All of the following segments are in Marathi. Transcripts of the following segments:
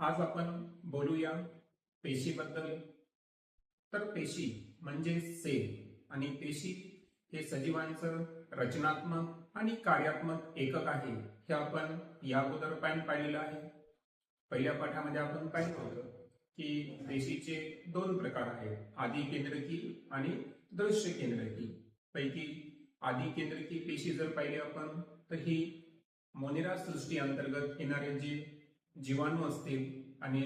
आज आपण बोलूया पेशीबद्दल. तर पेशी म्हणजे सेल आणि पेशी हे सजीवांचं रचनात्मक आणि कार्यात्मक एकक आहे हे आपण या अगोदर पॅन पाहिलेलं आहे. पहिल्या पाठामध्ये आपण पाहिलं होतं की पेशीचे दोन प्रकार आहेत आधी केंद्रकी आणि दृश्य केंद्रकी. पैकी आधी केंद्रकी पेशी जर पाहिली आपण तर ही मोनिरा सृष्टी अंतर्गत येणारे जे जीवाणू असतील आणि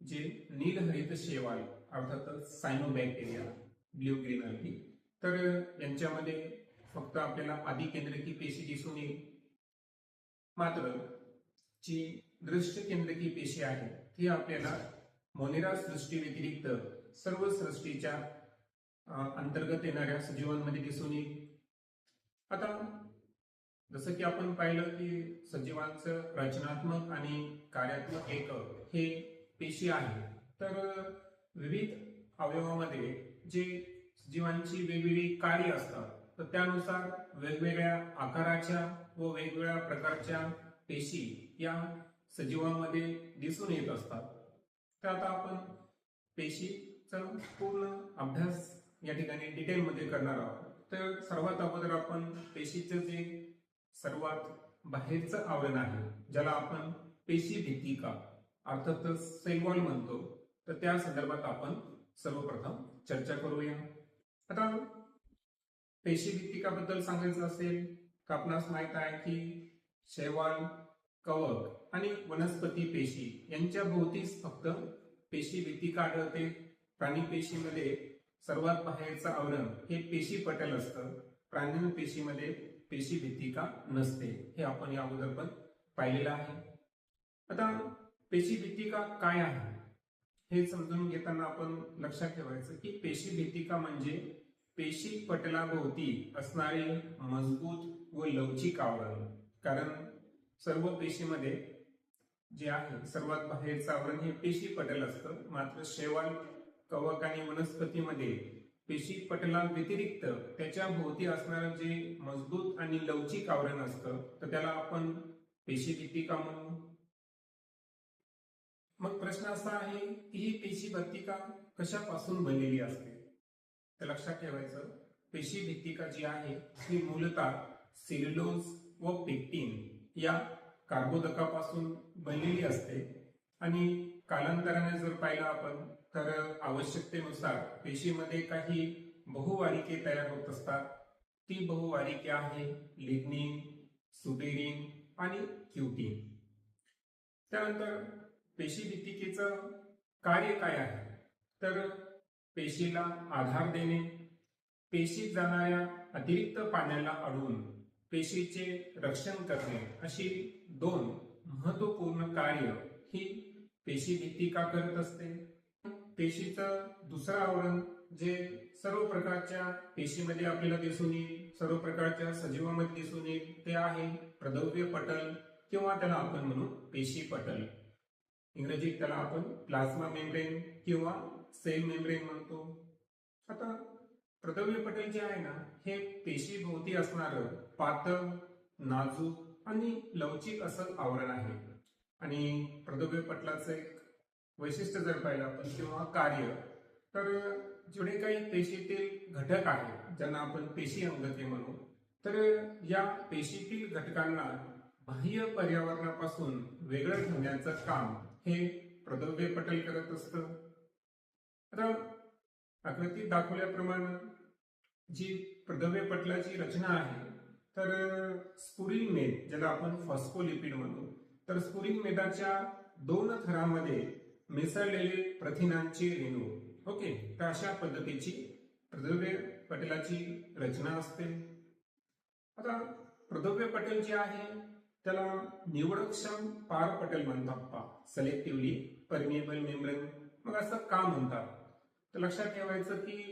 जे नीलहरित शेवाळ अर्थातच सायनोबॅक्टेरिया ब्ल्यू ग्रीन अल्गी तर यांच्यामध्ये फक्त आपल्याला आदिकेंद्रकी पेशी दिसून येईल. मात्र जी दृश्य केंद्रकी पेशी आहे ती आपल्याला मोनिरा सृष्टी व्यतिरिक्त सर्व सृष्टीच्या अंतर्गत येणाऱ्या सजीवांमध्ये दिसून येईल. आता जसं की आपण पाहिलं की सजीवांचं रचनात्मक आणि कार्यात्मक एकक हे पेशी आहे. तर विविध अवयवामध्ये जे सजीवांची वेगवेगळी कार्य असतात तर त्यानुसार वेगवेगळ्या आकाराच्या व वेगवेगळ्या प्रकारच्या पेशी या सजीवांमध्ये दिसून येत असतात. तर आता आपण पेशीचा पूर्ण अभ्यास या ठिकाणी डिटेलमध्ये करणार आहोत. तर सर्वात अगोदर आपण पेशीचं जे सर्वात बाहेरचं आवरण आहे ज्याला आपण पेशी भित्तिका अर्थातच सेल वॉल म्हणतो. तर त्या संदर्भात आपण सर्वप्रथम चर्चा करूया. आता पेशी भित्तिकाबद्दल सांगायचं असेल तर आपणास माहीत आहे की शैवाल कवक आणि वनस्पती पेशी यांच्या भोवतीच फक्त पेशी भित्तिका आढळते? प्राणी पेशीमध्ये सर्वात बाहेरचं आवरण हे पेशी पटल असतं. प्राणी पेशीमध्ये पेशी भित्तिका नसते हे आपण या अगोदर पण पाहिलेलं आहे. आता पेशी भित्तिका काय आहे? हे समजून घेताना आपण लक्षात ठेवायचं की पेशी भित्तिका म्हणजे पेशी पटलाभोवती असणारे मजबूत व लवचिक आवरण. कारण सर्व पेशीमध्ये जे आहे सर्वात बाहेरचं आवरण हे पेशी पटल असतं. मात्र शेवाळ कवक आणि वनस्पतीमध्ये पेशी पटला व्यतिरिक्त त्याच्या भोवती असणारं जे मजबूत आणि लवचिक आवरण असतं तर त्याला आपण पेशी भित्तिका म्हणू? मग प्रश्न असा आहे की ही पेशी भत्तिका कशापासून बनलेली असते? तर लक्षात ठेवायचं पेशी भित्तिका जी आहे ती मूलतः सेल्युलोज व पेक्टिन या कार्बोदकापासून बनलेली असते. आणि कालांतराने जर पाहिलं आपण तर आवश्यकतेनुसार पेशीमध्ये काही बहुवारिके तयार होत असतात. ती बहुवारिके आहे लिग्निन सुबेरिन आणि क्युटिन. त्यानंतर पेशी भित्तिकेचं कार्य काय आहे? तर पेशीला आधार देणे पेशीत जाणाऱ्या अतिरिक्त पाण्याला अडवून पेशीचे रक्षण करणे अशी दोन महत्त्वपूर्ण कार्य ही पेशी भित्तिका करत असते. पेशीचं दुसरं आवरण जे सर्व प्रकारच्या पेशीमध्ये आपल्याला दिसून येईल सर्व प्रकारच्या सजीवामध्ये दिसून येईल ते आहे प्रदव्य पटल किंवा त्याला आपण म्हणू पेशी पटल. इंग्रजीत त्याला आपण प्लाझ्मा मेम्ब्रेन किंवा सेल मेम्ब्रेन म्हणतो. आता प्रदव्य पटल जे आहे ना हे पेशी भोवती असणारं पातळ नाजूक आणि लवचिक असं आवरण आहे. आणि प्रदव्य पटलाचं एक वैशिष्ट्य जर पाहिलं आपण किंवा कार्य तर जेवढे काही पेशीतील घटक आहेत ज्यांना आपण पेशी अंगते म्हणू तर या पेशीतील घटकांना बाह्य पर्यावरणापासून वेगळं ठेवण्याचं काम हे प्रदव्य पटेल करत असतं. आता आकृतीत दाखवल्याप्रमाणे जी प्रदव्य पटलाची रचना आहे तर स्पुरिल मेद ज्याला आपण फॉस्फोलिपिड म्हणू तर स्पुरिल मेदाच्या दोन थरामध्ये मिसळलेले प्रथिनांचे रेणू ओके तर अशा पद्धतीची प्रदव्य पटेलाची रचना असते. आता प्रदव्य पटेल जे आहे त्याला निवडक्षम पार पटेल म्हणतात पा. सलेक्टिव्हली परमिएबल मेम्ब्रेन मग असं का म्हणतात? तर लक्षात ठेवायचं की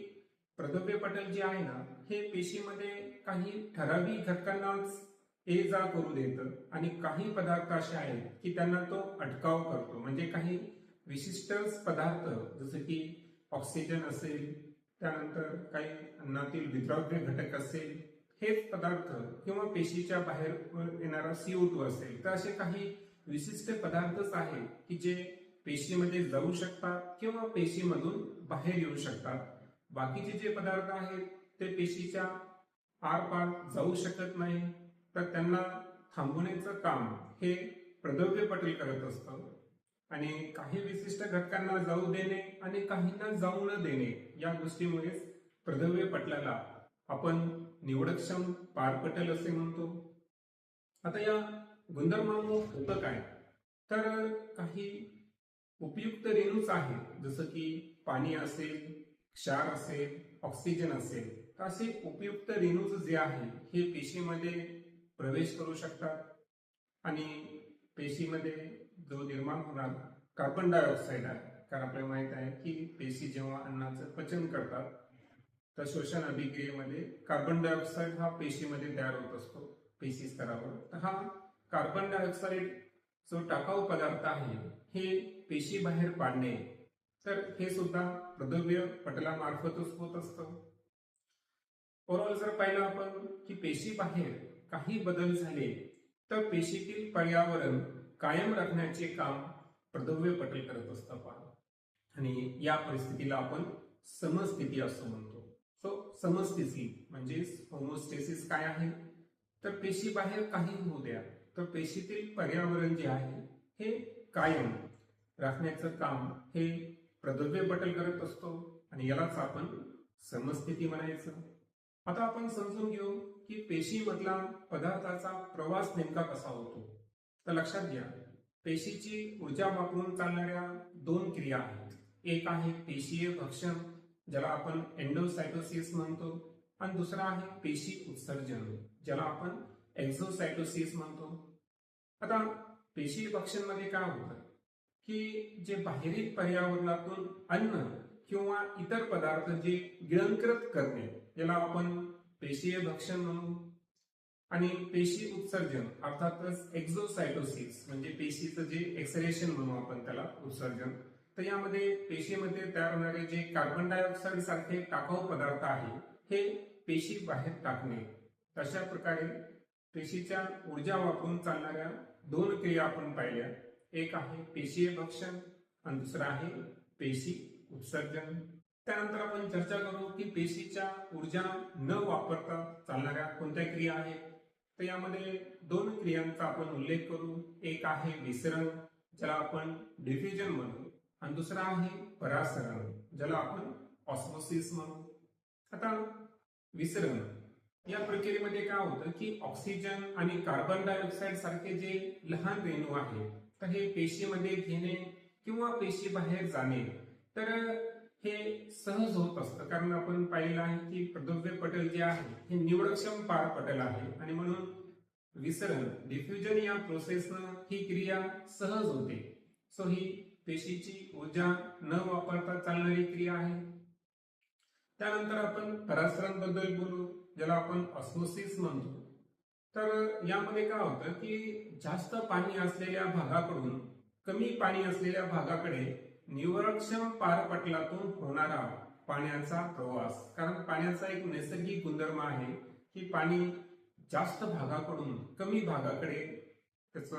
प्रदव्य पटेल जे आहे ना हे पेशीमध्ये काही ठराविक घटकांनाच ए जा करू देतं. आणि काही पदार्थ असे आहेत की त्यांना तो अटकाव करतो. म्हणजे काही विशिष्ट पदार्थ जसं की ऑक्सिजन असेल त्यानंतर काही अन्नातील विद्राव्य घटक असेल हेच पदार्थ किंवा पेशीच्या बाहेर येणारा सीओ टू असेल तर असे काही विशिष्ट पदार्थच आहेत की जे पेशीमध्ये जाऊ शकतात किंवा पेशीमधून बाहेर येऊ शकतात. बाकीचे जे पदार्थ आहेत ते पेशीच्या आरपार जाऊ शकत नाही तर त्यांना थांबवण्याचं काम हे प्रदव्य पटेल करत असतं. आणि काही विशिष्ट घटकांना जाऊ देणे आणि काहींना जाऊ न देणे या गोष्टीमुळेच प्रदव्य पटलाला. आपण निवडक्षम पारपटल असे म्हणतो. आता या गुणधर्मांमुळे होतं काय? तर काही उपयुक्त रेणूच आहेत. जसं की पाणी असेल क्षार असेल ऑक्सिजन असेल. तर असे उपयुक्त रेणूज जे आहे हे पेशीमध्ये प्रवेश करू शकतात. आणि पेशीमध्ये जो निर्माण होणार कार्बन डायऑक्साईड आहे. कारण आपल्याला माहीत आहे की पेशी जेव्हा अन्नाचं पचन करतात तर शोषण अभिक्रियेमध्ये कार्बन डायऑक्साईड हा पेशीमध्ये तयार होत असतो पेशी स्तरावर. तर हा कार्बन डायऑक्साईड जो टाकाऊ पदार्थ आहे हे पेशी बाहेर पाडणे तर हे सुद्धा प्रद्रव्य पटलामार्फतच होत असतं. ओव्हरऑल जर पाहिलं आपण की पेशी बाहेर काही बदल झाले तर पेशीतील पर्यावरण कायम राखण्याचे काम प्रदव्य पटल करत असतं पहा आणि या परिस्थितीला आपण समस्थिती असं म्हणतो. सो समस्थिती म्हणजेच होमोस्टेसिस काय आहे? तर पेशी बाहेर काही होऊ द्या. तर पेशीतील पर्यावरण जे आहे हे कायम राखण्याचं काम हे प्रदव्य पटल करत असतो. आणि यालाच आपण समस्थिती म्हणायचं. आता आपण समजून घेऊ की पेशीमधला पदार्थाचा प्रवास नेमका कसा होतो. तर लक्षात घ्या पेशीची ऊर्जा वापरून चालणाऱ्या दोन क्रिया आहेत. एक आहे पेशीय भक्षण ज्याला आपण एन्डोसायटोसिस म्हणतो आणि दुसरा आहे पेशी उत्सर्जन ज्याला आपण एक्झोसायटोसिस म्हणतो. आता पेशी भक्षणमध्ये काय होतं? की जे बाहेरील पर्यावरणातून अन्न किंवा इतर पदार्थ जे गिळंकृत करणे याला आपण पेशीय भक्षण म्हणू आणि पेशी उत्सर्जन अर्थातच एक्झोसायटोसिस म्हणजे पेशीचं जे एक्सरेशन म्हणू आपण त्याला उत्सर्जन. तर यामध्ये पेशीमध्ये तयार होणारे जे कार्बन डायऑक्साईड सारखे टाकाऊ पदार्थ आहे हे पेशी बाहेर टाकणे. तशा प्रकारे पेशीच्या ऊर्जा वापरून चालणाऱ्या दोन क्रिया आपण पाहिल्या. एक आहे पेशीय भक्षण आणि दुसरं आहे पेशी उत्सर्जन. त्यानंतर आपण चर्चा करू की पेशीच्या ऊर्जा न वापरता चालणाऱ्या कोणत्या क्रिया आहेत? तर यामध्ये दोन क्रियांचा आपण उल्लेख करू. एक आहे विसरण ज्याला आपण डिफ्युजन म्हणू. आणि दुसरा आहे परासरण ज्याला आपण ऑस्मोसिस म्हणू. आता विसरण. या प्रक्रियेमध्ये काय होतं की ऑक्सिजन आणि कार्बन डायऑक्साईड सारखे जे लहान रेणू आहेत तर हे पेशीमध्ये घेणे किंवा पेशी बाहेर जाणे तर हे सहज होत असतं. कारण आपण पाहिलं आहे की प्रदव्य पटल जे आहे हे निवडक्षम पार पटल आहे. आणि म्हणून विसरण डिफ्युजन या प्रोसेसनं ही क्रिया सहज होते. सो ही पेशीची ऊर्जा न वापरता चालणारी क्रिया आहे. त्यानंतर आपण परासरणबद्दल बोलू ज्याला आपण ऑस्मोसिस म्हणतो. तर यामध्ये काय होतं की जास्त पाणी असलेल्या भागाकडून कमी पाणी असलेल्या भागाकडे निवरक्षम पारपटलातून होणारा पाण्याचा प्रवास. कारण पाण्याचा एक नैसर्गिक गुणधर्म आहे की पाणी जास्त भागाकडून कमी भागाकडे त्याचं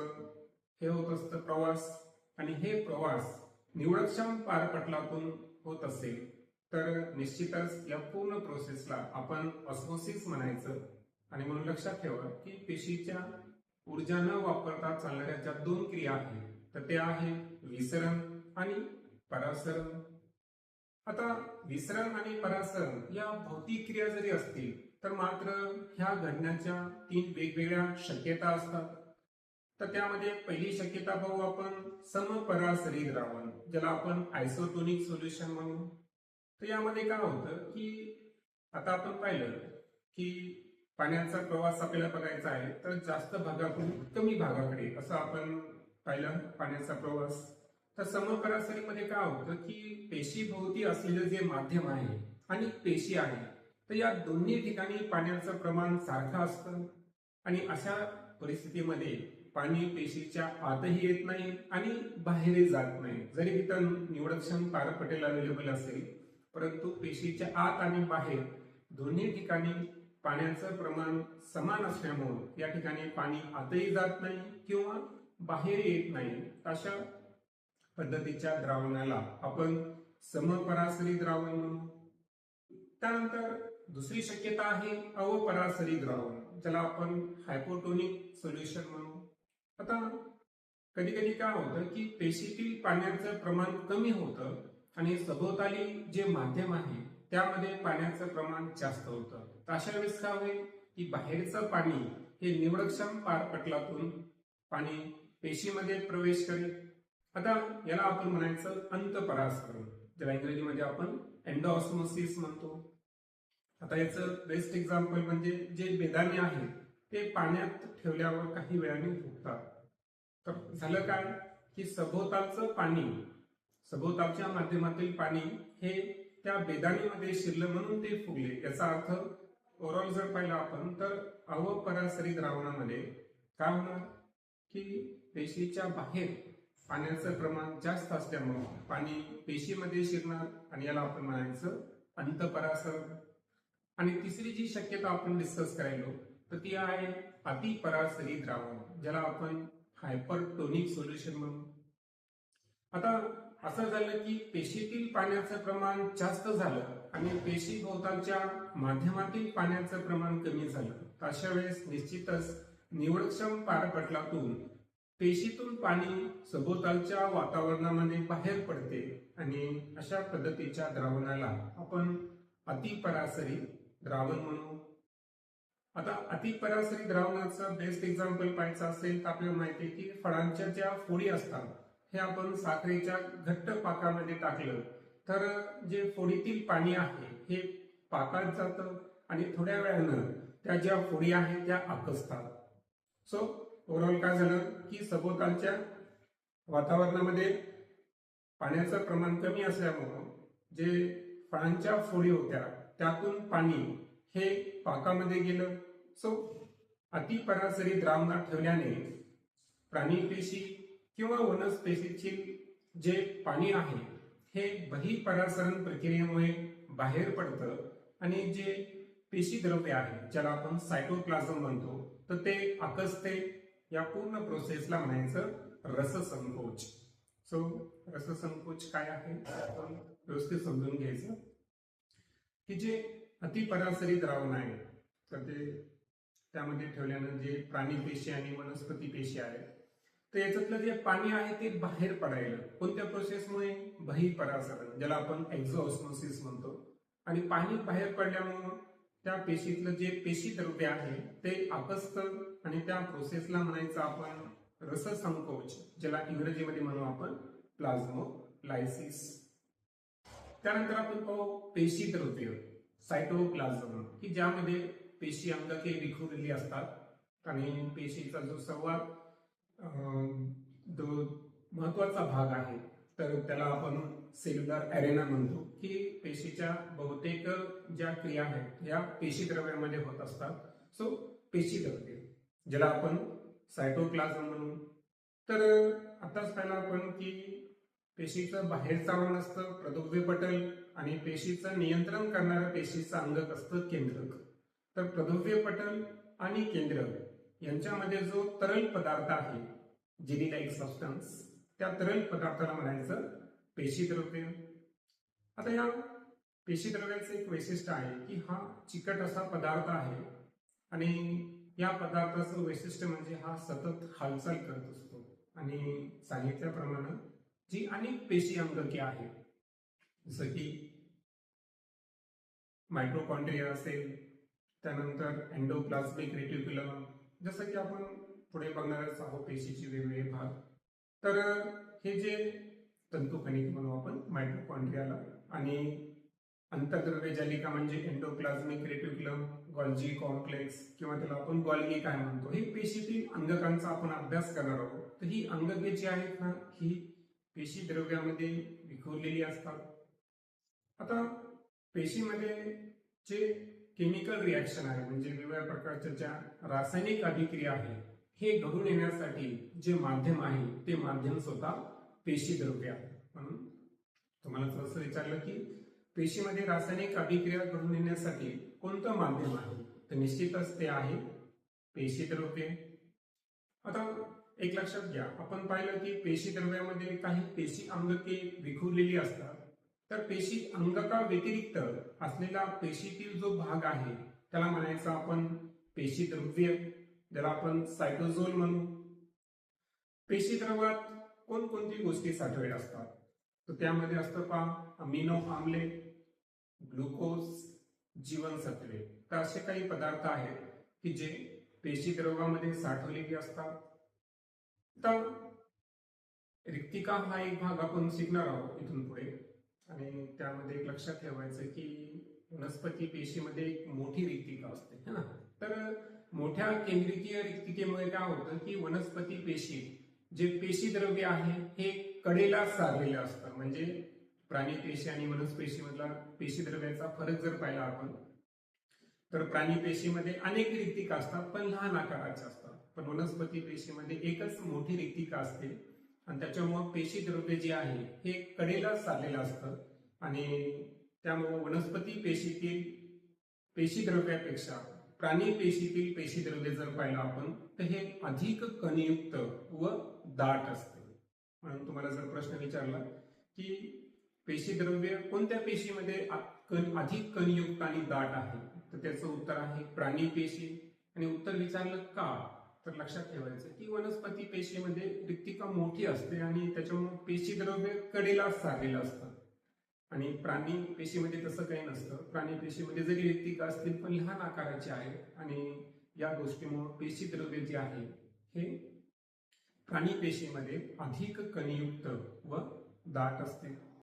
हे होत असतं प्रवास. आणि हे प्रवास निवडक्षम पारपटलातून होत असेल तर निश्चितच या पूर्ण प्रोसेसला आपण ऑस्मोसिस म्हणायचं. आणि म्हणून लक्षात ठेवा की पेशीच्या ऊर्जा न वापरता चालणाऱ्या ज्या दोन क्रिया आहेत तर त्या आहे विसरण आणि परासरण आता विसरण आणि परासरण या भौतिक क्रिया जरी असतील तर मात्र ह्या घडण्याच्या तीन वेगवेगळ्या शक्यता असतात. तर त्यामध्ये पहिली शक्यता पाहू आपण समपरासरी द्रावण ज्याला आपण आयसोटोनिक सोल्युशन म्हणू. तर यामध्ये काय होतं की आता आपण पाहिलं की पाण्याचा प्रवास आपल्याला बघायचा आहे तर जास्त भागाकडून कमी भागाकडे असं आपण पाहिलं पाण्याचा प्रवास. तर समपरासरीमध्ये काय होतं की पेशीभोवती असलेलं जे माध्यम आहे आणि पेशी आहे तर या दोन्ही ठिकाणी पाण्याचं प्रमाण सारखं असतं. आणि अशा परिस्थितीमध्ये पाणी पेशीच्या आतही येत नाही आणि बाहेरही जात नाही. जरी तिथं निवडक्षम पारपटेल अवेलेबल असेल परंतु पेशीच्या आत आणि बाहेर दोन्ही ठिकाणी पाण्याचं प्रमाण समान असल्यामुळं या ठिकाणी पाणी आतही जात नाही किंवा बाहेर येत नाही. अशा पद्धतीच्या द्रावणाला आपण समपरासरी द्रावण म्हणू. त्यानंतर दुसरी शक्यता आहे अवपरासरी द्रावण ज्याला आपण हायपोटोनिक सोल्युशन म्हणू. आता कधी कधी काय होतं की पेशीतील पाण्याचं प्रमाण कमी होतं आणि सभोवताली जे माध्यम आहे त्यामध्ये पाण्याचं प्रमाण जास्त होतं. तर अशा वेळेस काय होईल की बाहेरचं पाणी हे निवडक्षम पारपटलातून पाणी पेशीमध्ये प्रवेश करेल. आता याला आपण म्हणायचं अंतपरासरण ज्याला इंग्रजीमध्ये आपण एन्डॉस्मोसिस म्हणतो. आता याचं बेस्ट एक्झाम्पल म्हणजे जे बेदाणे आहेत ते पाण्यात ठेवल्यावर काही वेळाने फुगतात. तर झालं काय? की सभोवतालचं पाणी सभोवतालच्या माध्यमातील पाणी हे त्या बेदाणीमध्ये शिरलं म्हणून ते फुगले. याचा अर्थ ओव्हरऑल जर पाहिलं आपण तर अवपरासरी द्रावणामध्ये काय होणार? की पेशीच्या बाहेर पाण्याचं प्रमाण जास्त असल्यामुळे पाणी पेशीमध्ये शिरणार आणि याला आपण म्हणायचं अंतपरासर आणि तिसरी जी शक्यता आपण डिस्कस करायलो तर ती आहे अतिपरासरी द्रावण ज्याला आपण हायपरटोनिक सोल्युशन म्हणू. आता असं झालं की पेशीतील पाण्याचं प्रमाण जास्त झालं आणि पेशी भोवतालच्या माध्यमातील पाण्याचं प्रमाण कमी झालं. अशा वेळेस निश्चितच निवडक्षम पारपटलातून पेशीतून पाणी सभोवतालच्या वातावरणामध्ये बाहेर पडते आणि अशा पद्धतीच्या द्रावणाला आपण अतिपरासरी द्रावण म्हणू. आता अतिपरासरी द्रावणाचं बेस्ट एक्झाम्पल पाहायचं असेल तर आपल्याला माहिती आहे की फळांच्या ज्या फोडी असतात हे आपण साखरेच्या घट्ट पाकामध्ये टाकलं तर जे फोडीतील पाणी आहे हे पाकात जातं आणि थोड्या वेळानं त्या ज्या फोडी आहेत त्या आकसतात. सो ओव्हरऑल काय झालं की सभोवतालच्या वातावरणामध्ये पाण्याचं प्रमाण कमी असल्यामुळं जे फळांच्या फोडी होत्या त्यातून पाणी हे पाकामध्ये गेलं. सो अतिपरासरी द्रावणात ठेवल्याने प्राणी पेशी किंवा वनस्पेशीची जे पाणी आहे हे बहिपरासरण प्रक्रियेमुळे बाहेर पडतं आणि जे पेशी द्रव्य आहे ज्याला आपण सायटोप्लाझम म्हणतो तर ते आकसते या पूर्ण प्रोसेसला म्हणायचं रससंकोच. सो रससंकोच काय आहे? आपण व्यवस्थित समजून घ्यायचं. की जे अतिपरासरी द्रावण आहे तर ते त्यामध्ये ठेवल्यानं जे प्राणी पेशी आणि वनस्पती पेशी आहेत तर याच्यातलं जे पाणी आहे ते बाहेर पडायला. कोणत्या प्रोसेसमुळे बहिपरासरण ज्याला आपण एक्झोस्मोसिस म्हणतो. आणि पाणी बाहेर पडल्यामुळं त्या पेशीतलं जे पेशी द्रव्य आहे ते आकसतं आणि त्या प्रोसेसला म्हणायचं आपण रससंकोच ज्याला इंग्रजीमध्ये म्हणू आपण प्लाझ्मोलायसिस त्यानंतर आपण पाहू पेशी द्रव्य सायटोप्लाझम की ज्यामध्ये पेशी अंगके विखुरलेली असतात. आणि पेशीचा जो सर्वात जो महत्त्वाचा भाग आहे तर त्याला आपण सेल्युलर अरेना म्हणतो. की पेशीच्या बहुतेक ज्या क्रिया आहेत या पेशी द्रव्यामध्ये होत असतात. सो पेशी द्रव्य ज्याला आपण सायटोप्लाझम म्हणू. तर आताच पाहिलं आपण की पेशीचं बाहेर आवरण असतं प्रदुव्य पटल आणि पेशीचं नियंत्रण करणारं पेशीचं अंगक असतं केंद्रक. तर प्रदुव्य पटल आणि केंद्रक यांच्यामध्ये जो तरल पदार्थ आहे जेली सबस्टन्स त्या तरल पदार्थाला म्हणायचं पेशी द्रव्य आता या पेशी द्रव्याचं एक वैशिष्ट्य आहे की हा चिकट असा पदार्थ आहे आणि या पदार्थाचं वैशिष्ट्य म्हणजे हा सतत हालचाल करत असतो. आणि सांगितल्याप्रमाणे जी अनेक पेशी अंगके आहेत जसं की मायक्रोकॉन्ड्रिया असेल त्यानंतर अँडोप्लास्मिक रेटिक्युलम जसं की आपण पुढे बघणारच आहोत पेशीचे वेगवेगळे भाग. तर हे जे तंतुकणिक म्हणू आपण मायक्रोकॉन्ड्रियाला आणि अंतर्द्रव्य जालिका म्हणजे एन्डोप्लाझमिक रेटिक्युलम गॉल्जी कॉम्प्लेक्स किंवा त्याला आपण गॉल्गी काय म्हणतो हे पेशीतील अंगकांचा आपण अभ्यास करणार आहोत. तर ही अंगके जी आहेत ना ही पेशी द्रव्यामध्ये विखुरलेली असतात. आता पेशीमध्ये जे केमिकल रिॲक्शन आहे म्हणजे वेगवेगळ्या प्रकारच्या ज्या रासायनिक अभिक्रिया आहेत हे घडून येण्यासाठी जे माध्यम आहे ते माध्यम स्वतः पेशी द्रव्य म्हणून तुम्हाला असं विचारलं की पेशीमध्ये रासायनिक अभिक्रिया घडून येण्यासाठी कोणतं माध्यम आहे? तर निश्चितच ते आहे पेशी द्रव्य. आता एक लक्षात घ्या आपण पाहिलं की पेशी द्रव्यामध्ये काही पेशी अंगके विखुरलेली असतात. तर पेशी अंगका व्यतिरिक्त असलेला पेशीतील जो भाग आहे त्याला म्हणायचं आपण पेशी द्रव्य. ज्याला आपण सायटोझोल म्हणू. पेशी द्रवात कोणकोणती गोष्टी साठवलेल्या असतात? तर त्यामध्ये असतं पहा अमिनो आम्ले ग्लुकोज जीवनसत्वे. तर असे काही पदार्थ आहेत की जे पेशी द्रवामध्ये साठवलेली असतात. तर रिक्तिका हा एक भाग आपण शिकणार आहोत इथून पुढे. आणि त्यामध्ये एक लक्षात ठेवायचं की वनस्पती पेशीमध्ये एक मोठी रिक्तिका असते है ना? तर मोठ्या केंद्रिकीय रिक्तिकेमुळे काय होतं की वनस्पती पेशी जे पेशी द्रव्य आहे हे कडेला सारलेलं असतं. म्हणजे प्राणी पेशी आणि वनस्पेशी मधला पेशी द्रव्याचा फरक जर पाहिला आपण तर प्राणी पेशीमध्ये अनेक रिक्तिका असतात पण लहान आकाराच्या असतात. पण वनस्पती पेशीमध्ये एकच मोठी रिक्तिका असते आणि त्याच्यामुळं पेशी द्रव्य जे आहे हे कडेला सारलेलं असतं. आणि त्यामुळं वनस्पती पेशीतील पेशी द्रव्यापेक्षा प्राणी पेशीतील पेशी द्रव्य जर पाहिलं आपण तर हे अधिक कणयुक्त व दाट असते. म्हणून तुम्हाला जर प्रश्न विचारला की पेशी द्रव्य कोणत्या पेशीमध्ये अधिक कणयुक्त आणि दाट आहे तर त्याचं उत्तर आहे प्राणी पेशी. आणि उत्तर विचारलं का? तर लक्षात ठेवायचं की वनस्पती पेशीमध्ये रिक्तिका मोठी असते आणि त्याच्यामुळे पेशी द्रव्य कडेला सारलेलं असतं. आणि प्राणी पेशीमध्ये तसं काही नसतं. प्राणी पेशीमध्ये जरी रिक्तिका असतील पण लहान आकाराचे आहे आणि या गोष्टीमुळे पेशी द्रव्य जे आहे हे प्राणी पेशीमध्ये अधिक कणयुक्त व दाट असते.